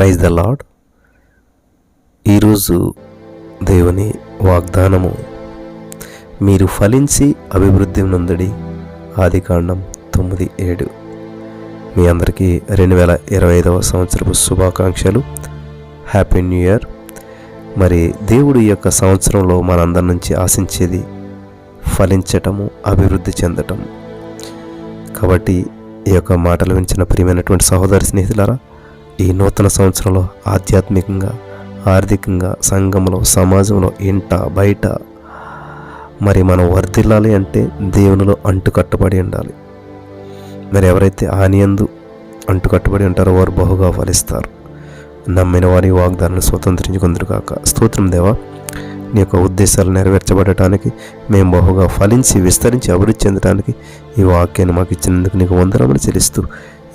Praise the lord ఈరోజు దేవుని వాగ్దానము మీరు ఫలించి అభివృద్ధి నొందడి. ఆది కాండం తొమ్మిది ఏడు. మీ అందరికీ రెండు వేల ఇరవై ఐదవ సంవత్సరపు శుభాకాంక్షలు. Happy new year. మరి దేవుడు యొక్క సంవత్సరంలో మనందరి నుంచి ఆశించేది ఫలించటము అభివృద్ధి చెందటం కాబట్టి ఈ యొక్క మాటలు వించిన ప్రియమైనటువంటి సహోదరి స్నేహితులారా ఈ నూతన సంవత్సరంలో ఆధ్యాత్మికంగా ఆర్థికంగా సంఘంలో సమాజంలో ఇంట బయట మరి మనం వర్ధిల్లాలి అంటే దేవునిలో అంటుకట్టబడి ఉండాలి. మరి ఎవరైతే ఆనియందు అంటుకట్టబడి ఉంటారో వారు బహుగా ఫలిస్తారు. నమ్మిన వారి వాగ్దానాన్ని స్వతంత్రించుకుందరు కాక స్తోత్రం దేవా నీ యొక్క ఉద్దేశాలు నెరవేర్చబడటానికి మేము బహుగా ఫలించి విస్తరించి అభివృద్ధి చెందడానికి ఈ వాక్యాన్ని మాకు ఇచ్చినందుకు నీకు వందనములు చెల్లిస్తూ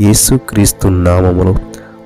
యేసు క్రీస్తు నామములో